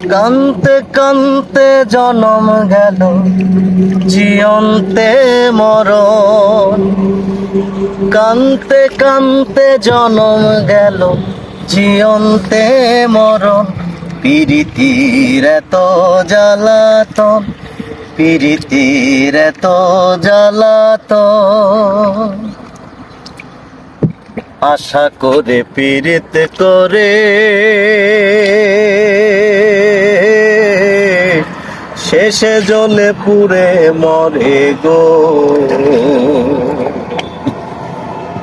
কান্তে কান্তে জনম গেল, জিয়ন্তে মরণ। কান্তে কান্তে জনম গেল, জিয়ন্তে মরণ। পিরিতির এত জ্বালাতন, পিরিতির জ্বালাতন। আশা করে পীড়িত করে শেষে জলে পুরে মরে গো।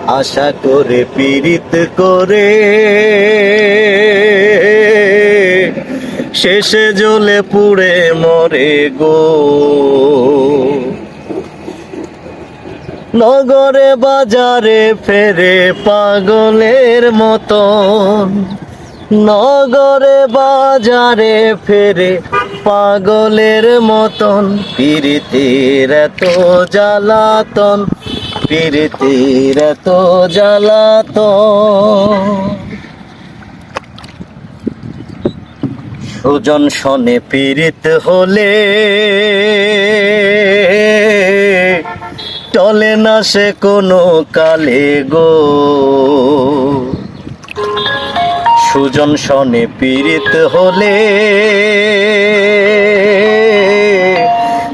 আশা করে, পীড়িত করে, শেষে জলে পুড়ে মরে গো। নগরে, বাজারে ফেরে পাগলের মতন। নগরে, বাজারে ফেরে পাগলের মতন, পীড়িতের এত জ্বালাতন, পীড়িতের এত জ্বালাতন। সুজন শনে, পীড়িত হলে টলে না সে কোনো কালে গো। সুজন শনে পীড়িত হলে,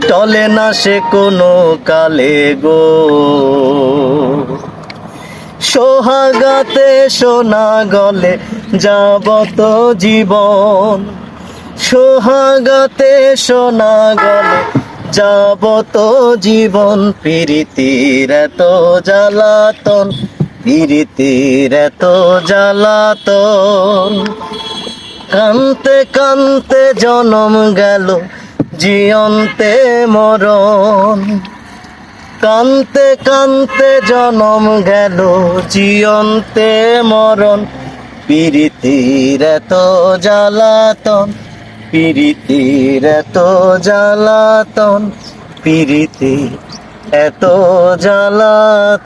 টলে না সে কোনো কালে গো। সোহাগাতে সোনা গলে যাবত জীবন, সোহাগাতে সোনা গলে যাবত জীবন প্রীতির এত জ্বালাতন। প্রীতির এত জ্বালাত কান্তে কান্তে জনম গেল জিয়ন্তে মরণ। কান্তে কান্তে জনম গেল জিয়ন্তে মরণ। পীড়িতির এত জ্বালাতন পীড়িতির এত জ্বালাতন পীড়িতি এত জ্বালাতন।